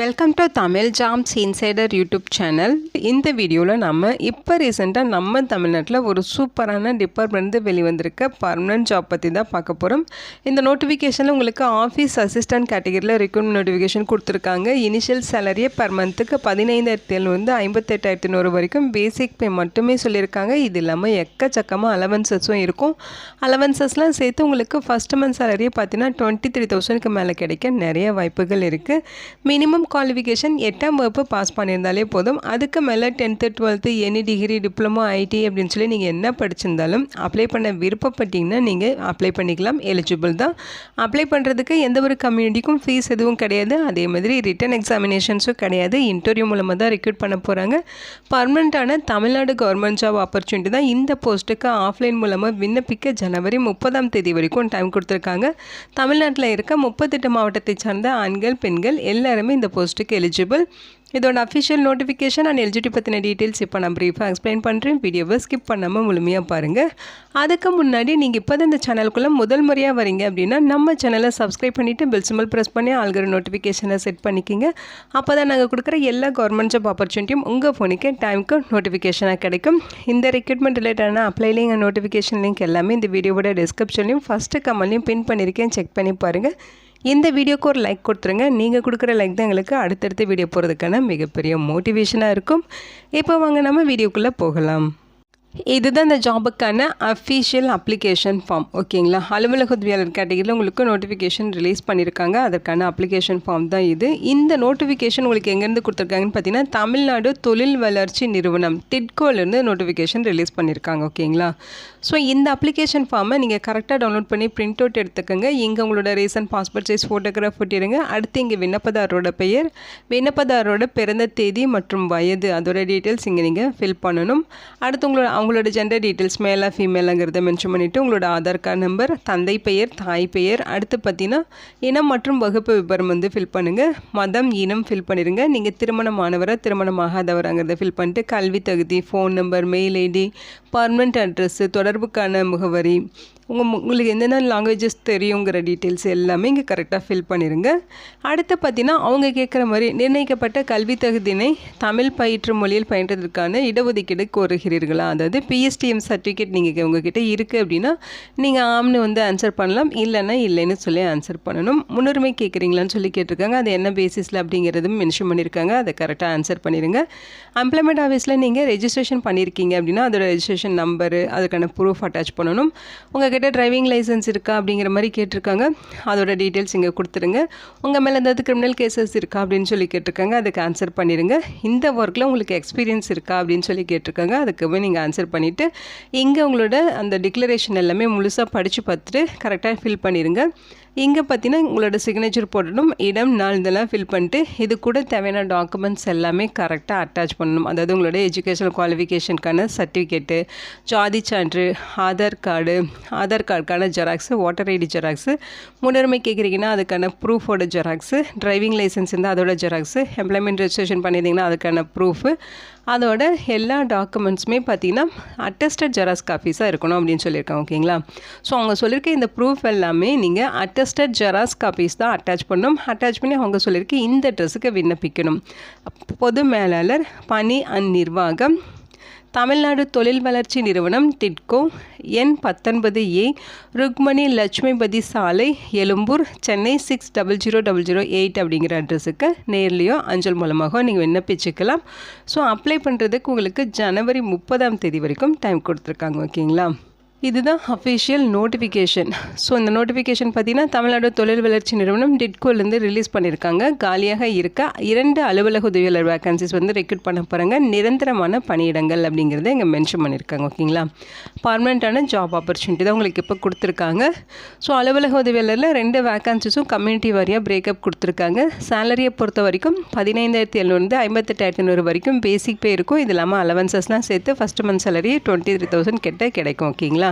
Welcome to Tamil jams insider YouTube channel இந்த வீடியோவில் நம்ம இப்போ ரீசெண்டாக நம்ம தமிழ்நாட்டில் ஒரு சூப்பரான டிபார்ட்மெண்ட் வெளிவந்திருக்க. பர்மனன்ட் ஜாப் பற்றி தான் பார்க்க போகிறோம் இந்த நோட்டிஃபிகேஷனில் உங்களுக்கு ஆஃபீஸ் அசிஸ்டன்ட் கேட்டகரியில் ரெக்ரூட்மெண்ட் நோட்டிஃபிகேஷன் கொடுத்துருக்காங்க. இனிஷியல் சேலரியே பர் மந்த்துக்கு பதினைந்தாயிரத்தி எழுநூறு ஐம்பத்தெட்டாயிரத்தி நூறு வரைக்கும் பேசிக் பே மட்டுமே சொல்லியிருக்காங்க. இது இல்லாமல் எக்கச்சக்கமாக அலவன்சஸும் இருக்கும். அலவன்சஸ்லாம் சேர்த்து உங்களுக்கு ஃபஸ்ட் மந்த் சேலரியே பார்த்தீங்கன்னா டுவெண்ட்டி த்ரீ தௌசண்ட்க்கு மேலே கிடைக்க நிறைய வாய்ப்புகள் இருக்குது மினிமம் குவாலிஃபிகேஷன் எட்டாம் வகுப்பு பாஸ் பண்ணியிருந்தாலே போதும். அதுக்கு மேலே tenth twelfth any degree diploma IT அப்படின்னு சொல்லி நீங்கள் என்ன படிச்சிருந்தாலும் அப்ளை பண்ண விருப்பப்பட்டீங்கன்னா நீங்கள் அப்ளை பண்ணிக்கலாம். எலிஜிபிள் தான். அப்ளை பண்ணுறதுக்கு எந்த ஒரு கம்யூனிட்டிக்கும் ஃபீஸ் எதுவும் கிடையாது. அதே மாதிரி ரிட்டன் எக்ஸாமினேஷன்ஸும் கிடையாது. இன்டர்வியூ மூலமாக தான் ரெக்ரூட் பண்ண போகிறாங்க பர்மனண்ட்டான தமிழ்நாடு கவர்மெண்ட் ஜாப் ஆப்பர்ச்சுனிட்டி தான் இந்த போஸ்ட்டுக்கு ஆஃப்லைன் மூலமாக விண்ணப்பிக்க ஜனவரி முப்பதாம் தேதி வரைக்கும் டைம் கொடுத்துருக்காங்க. தமிழ்நாட்டில் இருக்க முப்பத்தெட்டு மாவட்டத்தை சார்ந்த ஆண்கள் பெண்கள் எல்லாருமே இந்த போஸ்ட்டுக்கு எலிஜிபிள் இதோட அஃபிஷியல் நோட்டிஃபிகேஷன் அண்ட் எலிஜிட்டி பற்றின டீட்டெயில்ஸ் இப்போ நான் ப்ரீஃபாக எக்ஸ்பிளைன் பண்ணுறேன் வீடியோவை ஸ்கிப் பண்ணாமல் முழுமையாக பாருங்கள் அதுக்கு முன்னாடி நீங்கள் இப்போ தான் இந்த சேனலுக்குள்ளே முதல் முறையாக வரீங்க அப்படின்னா நம்ம சேனலை சப்ஸ்கிரைப் பண்ணிவிட்டு பெல் சிம்பிள் ப்ரெஸ் பண்ணி ஆல்கிற நோட்டிஃபிகேஷனை செட் பண்ணிக்கிங்க. அப்போ தான் நாங்கள் கொடுக்குற எல்லா கவர்மெண்ட் ஜாப் ஆப்பர்ச்சுனிட்டியும் உங்கள் ஃபோனுக்கு டைமுக்கு நோட்டிஃபிகேஷனாக கிடைக்கும். இந்த ரெக்ரூட்மெண்ட் ரிலேட்டடான அப்ளை லிங்க் நோட்டிஃபிகேஷன் லிங்க் எல்லாமே இந்த வீடியோவோட டிஸ்கிரிப்ஷன்லையும் ஃபஸ்ட்டு கமெண்ட்லையும் பின் பண்ணியிருக்கேன் செக் பண்ணி பாருங்கள் இந்த வீடியோக்கு ஒரு லைக் கொடுத்துருங்க. நீங்கள் கொடுக்குற லைக் தான் எங்களுக்கு அடுத்தடுத்த வீடியோ போகிறதுக்கான மிகப்பெரிய மோட்டிவேஷனாக இருக்கும். இப்போ வாங்க நம்ம வீடியோக்குள்ளே போகலாம். இதுதான் இந்த ஜாபுக்கான அஃபீஷியல் அப்ளிகேஷன் ஃபார்ம் ஓகேங்களா? அலுவலக உதவியாளர் கேட்டகரியில் உங்களுக்கு நோட்டிஃபிகேஷன் ரிலீஸ் பண்ணியிருக்காங்க அதற்கான அப்ளிகேஷன் ஃபார்ம் தான் இது. இந்த நோட்டிஃபிகேஷன் உங்களுக்கு எங்கேருந்து கொடுத்துருக்காங்கன்னு பார்த்தீங்கன்னா தமிழ்நாடு தொழில் வளர்ச்சி நிறுவனம் டிட்கோலேருந்து நோட்டிஃபிகேஷன் ரிலீஸ் பண்ணியிருக்காங்க ஓகேங்களா? ஸோ இந்த அப்ளிகேஷன் ஃபார்மை நீங்கள் கரெக்டாக டவுன்லோட் பண்ணி பிரிண்ட் அவுட் எடுத்துக்கோங்க. இங்கே உங்களோட ரீசன்ட் பாஸ்போர்ட் சைஸ் ஃபோட்டோகிராஃப் ஒட்டிடுங்க. அடுத்து இங்கே விண்ணப்பதாரரோட பெயர் விண்ணப்பதாரரோட பிறந்த தேதி மற்றும் வயது அதோட டீட்டெயில்ஸ் இங்கே நீங்கள் ஃபில் பண்ணணும். அடுத்து உங்களோட அவங்களோட ஜெண்டர் டீட்டெயில்ஸ் மேலா ஃபீமேலுங்கிறத மென்ஷன் பண்ணிவிட்டு உங்களோட ஆதார் கார்டு நம்பர் தந்தை பெயர் தாய் பெயர் அடுத்து பார்த்தீங்கன்னா இனம் மற்றும் வகுப்பு விபரம் வந்து ஃபில் பண்ணுங்கள் மதம் இனம் ஃபில் பண்ணிடுங்க நீங்கள் திருமணமானவரை திருமணமாகாதவராங்கிறத ஃபில் பண்ணிட்டு கல்வி தகுதி phone number mail ID permanent address தொடர்புக்கான முகவரி உங்கள் உங்களுக்கு என்னென்ன லாங்குவேஜஸ் தெரியுங்கிற டீட்டெயில்ஸ் எல்லாமே இங்கே கரெக்டாக ஃபில் பண்ணிடுங்க அடுத்து பார்த்தீங்கன்னா அவங்க கேட்குற மாதிரி நிர்ணயிக்கப்பட்ட கல்வி தகுதியினை தமிழ் பயிற்று மொழியில் பயின்றதற்கான இடஒதுக்கீடு கோருகிறீர்களா? அதாவது பிஎஸ்டிஎம் சர்டிஃபிகேட் நீங்கள் உங்ககிட்ட இருக்குது அப்படின்னா நீங்கள் ஆம்னு வந்து ஆன்சர் பண்ணலாம். இல்லைன்னா இல்லைன்னு சொல்லி ஆன்சர் பண்ணணும். முன்னுரிமை கேட்குறீங்களான்னு சொல்லி கேட்டிருக்காங்க. அது என்ன பேசிஸில் அப்படிங்கிறதும் மென்ஷன் பண்ணியிருக்காங்க அதை கரெக்டாக ஆன்சர் பண்ணிடுங்க எம்ப்ளாய்மெண்ட் ஆஃபீஸில் நீங்கள் ரெஜிஸ்ட்ரேஷன் பண்ணியிருக்கீங்க அப்படின்னா அதோட ரெஜிஸ்ட்ரேஷன் நம்பரு அதுக்கான ப்ரூஃப் அட்டாச் பண்ணணும். உங்கள் உங்ககிட்ட டிரைவிங் லைசன்ஸ் இருக்கா அப்படிங்கிற மாதிரி கேட்டிருக்காங்க. அதோட டீட்டெயில்ஸ் இங்கே கொடுத்துருங்க. உங்கள் மேலே ஏதாவது கிரிமினல் கேசஸ் இருக்கா அப்படின்னு சொல்லி கேட்டிருக்காங்க. அதுக்கு ஆன்சர் பண்ணிடுங்க. இந்த ஒர்க்கில் உங்களுக்கு எக்ஸ்பீரியன்ஸ் இருக்கா அப்படின்னு சொல்லி கேட்டிருக்காங்க. அதுக்குமே நீங்கள் ஆன்சர் பண்ணிவிட்டு இங்கே உங்களோட அந்த டிக்ளரேஷன் எல்லாமே முழுசாக படித்து பார்த்துட்டு கரெக்டாக ஃபில் பண்ணிடுங்க. இங்கே பார்த்தீங்கன்னா உங்களோட சிக்னேச்சர் போடணும். இடம் நாள் இதெல்லாம் ஃபில் பண்ணிட்டு இது கூட தேவையான டாக்குமெண்ட்ஸ் எல்லாமே கரெக்டாக அட்டாச் பண்ணணும். அதாவது உங்களோட எஜுகேஷனல் குவாலிஃபிகேஷனுக்கான சர்டிஃபிகேட்டு ஜாதி சான்று ஆதார் கார்டு ஆதார் கார்டுக்கான ஜெராக்ஸு ஓட்டர் ஐடி ஜெராக்ஸு முன்னுரிமை கேட்குறீங்கன்னா அதுக்கான ப்ரூஃபோட ஜெராக்ஸு டிரைவிங் லைசன்ஸ் இருந்தால் அதோட ஜெராக்ஸு எம்ப்ளாய்மெண்ட் ரெஜிஸ்ட்ரேஷன் பண்ணியிருந்தீங்கன்னா அதுக்கான ப்ரூஃபு அதோட எல்லா டாக்குமெண்ட்ஸுமே பார்த்தீங்கன்னா அட்டஸ்டட் ஜெராக்ஸ் காப்பீஸாக இருக்கணும் அப்படின்னு சொல்லியிருக்காங்க ஓகேங்களா ஸோ அவங்க சொல்லியிருக்க இந்த ப்ரூஃப் எல்லாமே நீங்கள் அட்டஸ்டட் ஜெராக்ஸ் காப்பீஸ் தான் அட்டாச் பண்ணணும். அட்டாச் பண்ணி அவங்க சொல்லியிருக்க இந்த ட்ரெஸ்ஸுக்கு விண்ணப்பிக்கணும். பொது மேலாளர் பணி அண்ட் நிர்வாகம் தமிழ்நாடு தொழில் வளர்ச்சி நிறுவனம் டிட்கோ எண் பத்தொன்பது ஏ ருக்மணி லட்சுமிபதி சாலை Ezhumbur Chennai six double zero double zero eight அப்படிங்கிற அட்ரஸுக்கு நேர்லேயோ அஞ்சல் மூலமாக நீங்கள் விண்ணப்பிச்சுக்கலாம். ஸோ அப்ளை பண்ணுறதுக்கு உங்களுக்கு ஜனவரி முப்பதாம் தேதி வரைக்கும் டைம் கொடுத்துருக்காங்க ஓகேங்களா இதுதான் அஃபிஷியல் நோட்டிஃபிகேஷன் ஸோ இந்த நோட்டிஃபிகேஷன் பார்த்திங்கன்னா தமிழ்நாடு தொழில் வளர்ச்சி நிறுவனம் டிட்கோலேருந்து ரிலீஸ் பண்ணியிருக்காங்க. காலியாக இருக்க இரண்டு அலுவலக உதவியாளர் வேக்கன்சிஸ் வந்து ரெக்ரூட் பண்ண போகிறாங்க நிரந்தரமான பணியிடங்கள் அப்படிங்கிறத இங்கே மென்ஷன் பண்ணியிருக்காங்க ஓகேங்களா பர்மனெண்ட்டான ஜாப் ஆப்பர்ச்சுனிட்டி தான் உங்களுக்கு இப்போ கொடுத்துருக்காங்க. ஸோ அலுவலக உதவியாளரில் ரெண்டு வேக்கன்சிஸும் கம்யூனிட்டி வாரியாக பிரேக்கப் கொடுத்துருக்காங்க. சேலரியை பொறுத்த வரைக்கும் பதினைந்தாயிரத்தி எழுநூறுந்து ஐம்பத்தெட்டாயிரத்தி ஐநூறு வரைக்கும் பேசிக் பே இருக்கும். இது இல்லாமல் அலவன்சஸ்லாம் சேர்த்து first month salary twenty three thousand கிட்ட கிடைக்கும் ஓகேங்களா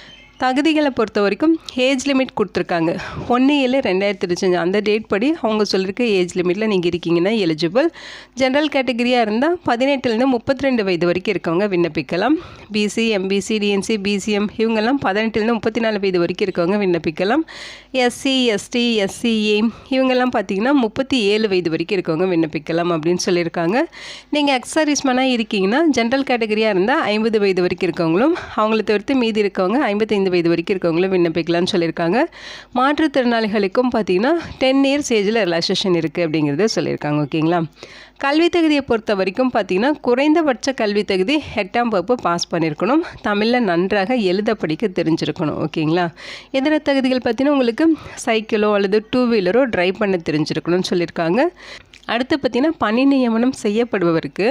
தகுதிகளை பொறுத்த வரைக்கும் ஏஜ் லிமிட் கொடுத்துருக்காங்க. ஒன்று ஏழு ரெண்டாயிரத்தி இருபத்தஞ்சு அந்த டேட் படி அவங்க சொல்லியிருக்க ஏஜ் லிமிட்டில் நீங்கள் இருக்கீங்கன்னா எலிஜிபிள் ஜென்ரல் கேட்டகரியாக இருந்தால் பதினெட்டுலேருந்து முப்பத்தி ரெண்டு வயது வரைக்கும் இருக்கவங்க விண்ணப்பிக்கலாம். பிசி எம்பிசி டிஎன்சி பிசிஎம் இவங்கெல்லாம் பதினெட்டுலேருந்து முப்பத்தி நாலு வயது வரைக்கும் இருக்கவங்க விண்ணப்பிக்கலாம். எஸ்சி எஸ்டி எஸ்சிஏ இவங்கெல்லாம் பார்த்தீங்கன்னா முப்பத்தி ஏழு வயது வரைக்கும் இருக்கவங்க விண்ணப்பிக்கலாம் அப்படின்னு சொல்லியிருக்காங்க. நீங்கள் எக்ஸ் இருக்கீங்கன்னா ஜென்ரல் கேட்டகரியாக இருந்தால் ஐம்பது வயது வரைக்கும் இருக்கவங்களும் அவங்கள தவிர்த்து மீதி இருக்கவங்க ஐம்பத்தைந்து வயது வரைக்கும் இருக்கவங்களும் விண்ணப்பிக்கலாம்னு சொல்லியிருக்காங்க. மாற்றுத்திறனாளிகளுக்கும் பார்த்தீங்கன்னா டென் இயர்ஸ் ஏஜில் ரிலாக்ஸேஷன் இருக்குது அப்படிங்கிறத சொல்லியிருக்காங்க ஓகேங்களா? கல்வி தகுதியை பொறுத்த வரைக்கும் பார்த்தீங்கன்னா குறைந்தபட்ச கல்வி தகுதி எட்டாம் வகுப்பு பாஸ் பண்ணியிருக்கணும் தமிழில் நன்றாக எழுத படிக்க தெரிஞ்சிருக்கணும் ஓகேங்களா? இதர தகுதிகள் பார்த்தீங்கன்னா உங்களுக்கு சைக்கிளோ அல்லது டூ வீலரோ ட்ரைவ் பண்ண தெரிஞ்சிருக்கணும்னு சொல்லியிருக்காங்க. அடுத்து பார்த்தீங்கன்னா பணி நியமனம் செய்யப்படுபவருக்கு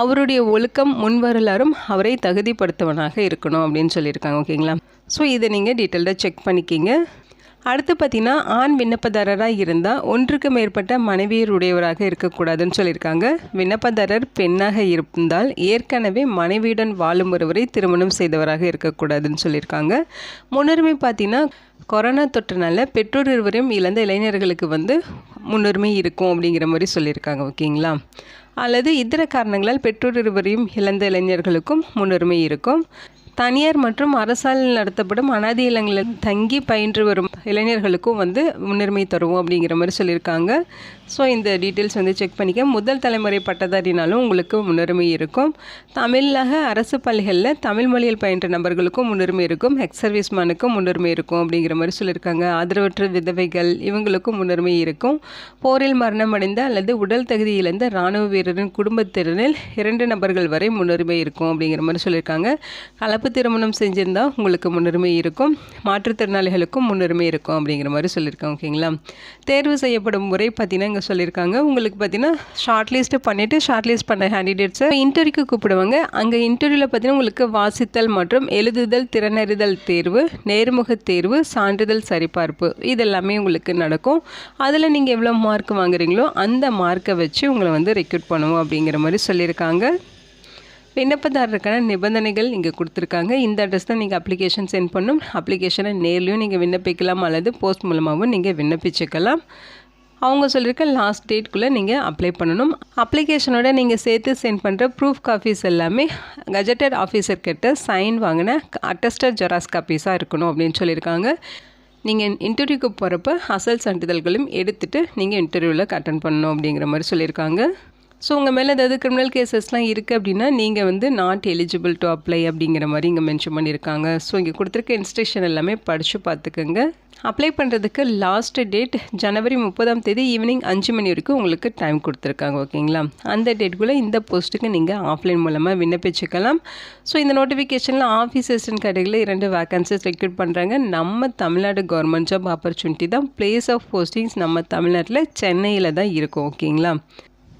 அவருடைய ஒழுக்கம் முன்வரலாறும் அவரை தகுதிப்படுத்தவனாக இருக்கணும் அப்படின்னு சொல்லியிருக்காங்க ஓகேங்களா? ஸோ இதை நீங்கள் டீட்டெயில்டாக செக் பண்ணிக்கிங்க. அடுத்து பார்த்தீங்கன்னா ஆண் விண்ணப்பதாரராக இருந்தால் ஒன்றுக்கு மேற்பட்ட மனைவியருடையவராக இருக்கக்கூடாதுன்னு சொல்லியிருக்காங்க. விண்ணப்பதாரர் பெண்ணாக இருந்தால் ஏற்கனவே மனைவியுடன் வாழும் ஒருவரை திருமணம் செய்தவராக இருக்கக்கூடாதுன்னு சொல்லியிருக்காங்க. முன்னுரிமை பார்த்தீங்கன்னா கொரோனா தொற்றுனால பெற்றோர் இருவரையும் இழந்த இளைஞர்களுக்கு வந்து முன்னுரிமை இருக்கும் அப்படிங்கிற மாதிரி சொல்லியிருக்காங்க ஓகேங்களா? அல்லது இதர காரணங்களால் பெற்றோர் இருவரையும் இழந்த இளைஞர்களுக்கும் முன்னுரிமை இருக்கும். தனியார் மற்றும் அரசால் நடத்தப்படும் அனாதி இல்லங்களில் தங்கி பயின்று வரும் இளைஞர்களுக்கும் வந்து முன்னுரிமை தருவோம் அப்படிங்கிற மாதிரி சொல்லியிருக்காங்க. ஸோ இந்த டீட்டெயில்ஸ் வந்து செக் பண்ணிக்க. முதல் தலைமுறை பட்டதாரினாலும் உங்களுக்கு முன்னுரிமை இருக்கும். தமிழக அரசு பள்ளிகளில் தமிழ் மொழியில் பயின்ற நபர்களுக்கும் முன்னுரிமை இருக்கும். எக்ஸ் சர்வீஸ்மேனுக்கும் முன்னுரிமை இருக்கும் அப்படிங்கிற மாதிரி சொல்லியிருக்காங்க. ஆதரவற்ற விதவைகள் இவங்களுக்கும் முன்னுரிமை இருக்கும். போரில் மரணம் அடைந்த அல்லது உடல் தகுதி இழந்த இராணுவ வீரரின் குடும்பத்தினரில் இரண்டு நபர்கள் வரை முன்னுரிமை இருக்கும் அப்படிங்கிற மாதிரி சொல்லியிருக்காங்க. கலப்பு திருமணம் செஞ்சிருந்தால் உங்களுக்கு முன்னுரிமை இருக்கும். மாற்றுத்திறனாளிகளுக்கும் முன்னுரிமை இருக்கும் அப்படிங்கிற மாதிரி சொல்லியிருக்காங்க ஓகேங்களா? தேர்வு செய்யப்படும் முறை பார்த்தீங்கன்னா இங்கே சொல்லியிருக்காங்க. உங்களுக்கு பார்த்தீங்கன்னா ஷார்ட் லிஸ்ட்டு பண்ணிவிட்டு ஷார்ட் லிஸ்ட் பண்ண கேண்டிடேட்ஸை இன்டர்வியூக்கு கூப்பிடுவாங்க. அங்கே இன்டர்வியூவில் பார்த்தீங்கன்னா உங்களுக்கு வாசித்தல் மற்றும் எழுதுதல் திறனறிதல் தேர்வு நேர்முக தேர்வு சான்றிதழ் சரிபார்ப்பு இதெல்லாமே உங்களுக்கு நடக்கும். அதில் நீங்கள் எவ்வளோ மார்க் வாங்குறீங்களோ அந்த மார்க்கை வச்சு உங்களை வந்து ரெக்ரூட் பண்ணுவோம் அப்படிங்கிற மாதிரி சொல்லியிருக்காங்க. விண்ணப்பதாரருக்கான நிபந்தனைகள் இங்கே கொடுத்துருக்காங்க. இந்த அட்ரஸ் தான் நீங்கள் அப்ளிகேஷன் சென்ட் பண்ணும். அப்ளிகேஷனை நேர்லையும் நீங்கள் விண்ணப்பிக்கலாம் அல்லது போஸ்ட் மூலமாகவும் நீங்கள் விண்ணப்பிச்சுக்கலாம். அவங்க சொல்லியிருக்க லாஸ்ட் டேட்குள்ளே நீங்கள் அப்ளை பண்ணணும். அப்ளிகேஷனோட நீங்கள் சேர்த்து சென்ட் பண்ணுற ப்ரூஃப் காப்பீஸ் எல்லாமே கஜெட்டட் ஆஃபீஸர் கிட்ட சைன் வாங்கின அட்டஸ்டட் ஜெராக்ஸ் காப்பீஸாக இருக்கணும் அப்படின்னு சொல்லியிருக்காங்க நீங்கள் இன்டர்வியூக்கு போகிறப்ப அசல் சான்றிதழ்களையும் எடுத்துகிட்டு நீங்கள் இன்டர்வியூவில் அட்டன் பண்ணணும் அப்படிங்கிற மாதிரி சொல்லியிருக்காங்க ஸோ உங்கள் மேலே ஏதாவது கிரிமினல் கேசஸ்லாம் இருக்குது அப்படின்னா நீங்கள் வந்து நாட் எலிஜிபிள் டு அப்ளை அப்படிங்கிற மாதிரி இங்கே மென்ஷன் பண்ணியிருக்காங்க. ஸோ இங்கே கொடுத்துருக்க இன்ஸ்ட்ரக்ஷன் எல்லாமே படித்து பார்த்துக்கோங்க. அப்ளை பண்ணுறதுக்கு லாஸ்ட் டேட் ஜனவரி முப்பதாம் தேதி ஈவினிங் அஞ்சு மணி வரைக்கும் உங்களுக்கு டைம் கொடுத்துருக்காங்க ஓகேங்களா அந்த டேட்குள்ளே இந்த போஸ்ட்டுக்கு நீங்கள் ஆஃப்லைன் மூலமாக விண்ணப்பிச்சுக்கலாம். ஸோ இந்த நோட்டிஃபிகேஷனில் ஆஃபீஸ் அசிஸ்டன்ட் கேட்டகரியில் இரண்டு வேகன்சிஸ் ரெக்ரூட் பண்ணுறாங்க நம்ம தமிழ்நாடு கவர்மெண்ட் ஜாப் ஆப்பர்ச்சுனிட்டி தான். பிளேஸ் ஆஃப் போஸ்டிங்ஸ் நம்ம தமிழ்நாட்டில் சென்னையில் தான் இருக்கும் ஓகேங்களா